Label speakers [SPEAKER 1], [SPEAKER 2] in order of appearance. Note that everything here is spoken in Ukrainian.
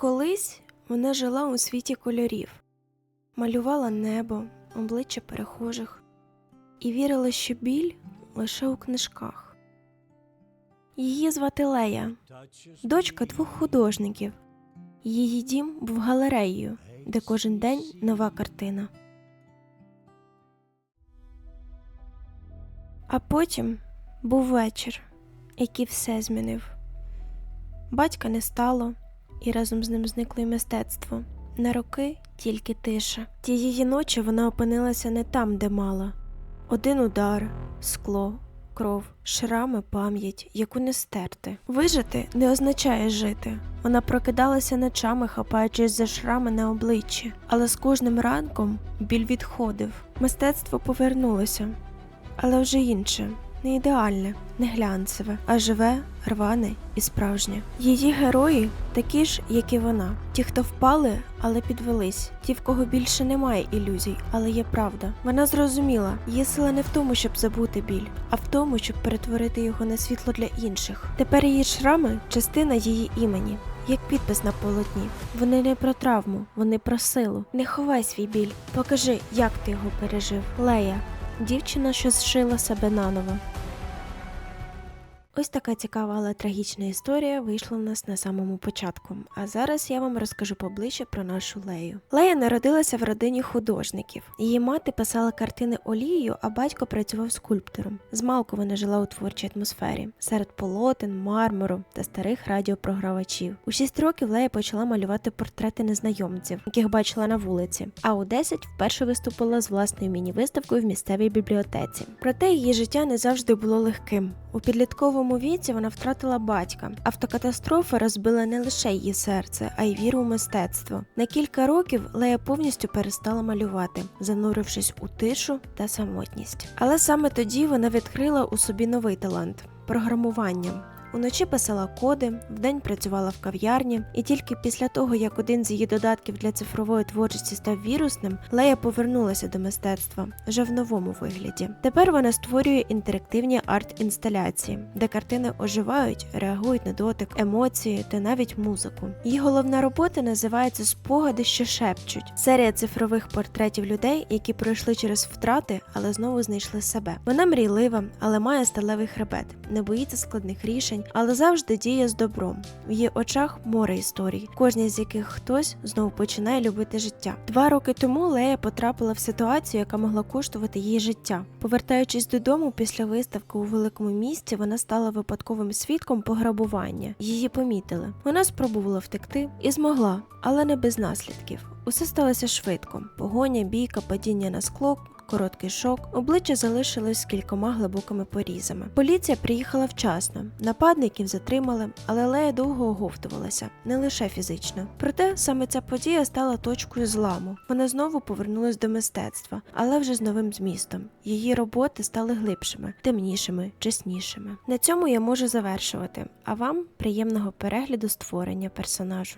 [SPEAKER 1] Колись вона жила у світі кольорів, малювала небо, обличчя перехожих і вірила, що біль лише у книжках. Її звати Лея, дочка двох художників. Її дім був галереєю, де кожен день нова картина. А потім був вечір, який все змінив. Батька не стало, і разом з ним зникло й мистецтво. На роки тільки тиша. Тієї ночі вона опинилася не там, де мала. Один удар, скло, кров, шрами, пам'ять, яку не стерти. Вижити не означає жити. Вона прокидалася ночами, хапаючись за шрами на обличчі, але з кожним ранком біль відходив. Мистецтво повернулося, але вже інше, не ідеальне, не глянцеве, а живе, рване і справжнє. Її герої такі ж, як і вона. Ті, хто впали, але підвелись, ті, в кого більше немає ілюзій, але є правда. Вона зрозуміла, її сила не в тому, щоб забути біль, а в тому, щоб перетворити його на світло для інших. Тепер її шрами частина її імені. Як підпис на полотні. Вони не про травму, вони про силу. Не ховай свій біль. Покажи, як ти його пережив. Лея, дівчина, що зшила себе наново. Ось така цікава, але трагічна історія вийшла в нас на самому початку. А зараз я вам розкажу поближче про нашу Лею. Лея народилася в родині художників. Її мати писала картини олією, а батько працював скульптором. Змалку вона жила у творчій атмосфері серед полотен, мармуру та старих радіопрогравачів. У 6 років Лея почала малювати портрети незнайомців, яких бачила на вулиці. А у 10 вперше виступила з власною міні-виставкою в місцевій бібліотеці. Проте її життя не завжди було легким. У підлітковому віці вона втратила батька. Автокатастрофа розбила не лише її серце, а й віру у мистецтво. На кілька років Лея повністю перестала малювати, занурившись у тишу та самотність. Але саме тоді вона відкрила у собі новий талант програмування. Уночі писала коди, вдень працювала в кав'ярні, і тільки після того, як один з її додатків для цифрової творчості став вірусним, Лея повернулася до мистецтва вже в новому вигляді. Тепер вона створює інтерактивні арт-інсталяції, де картини оживають, реагують на дотик, емоції та навіть музику. Її головна робота називається Спогади, що шепчуть. Серія цифрових портретів людей, які пройшли через втрати, але знову знайшли себе. Вона мрійлива, але має сталевий хребет, не боїться складних рішень, але завжди діє з добром. В її очах море історій, кожній з яких хтось знову починає любити життя. Два роки тому Лея потрапила в ситуацію, яка могла коштувати її життя. Повертаючись додому після виставки у великому місті, вона стала випадковим свідком пограбування. Її помітили. Вона спробувала втекти і змогла, але не без наслідків. Усе сталося швидко: погоня, бійка, падіння на скло. Короткий шок, обличчя залишилось з кількома глибокими порізами. Поліція приїхала вчасно, нападників затримали, але Лея довго оговтувалася, не лише фізично. Проте саме ця подія стала точкою зламу. Вона знову повернулась до мистецтва, але вже з новим змістом. Її роботи стали глибшими, темнішими, чеснішими. На цьому я можу завершувати. А вам приємного перегляду створення персонажу.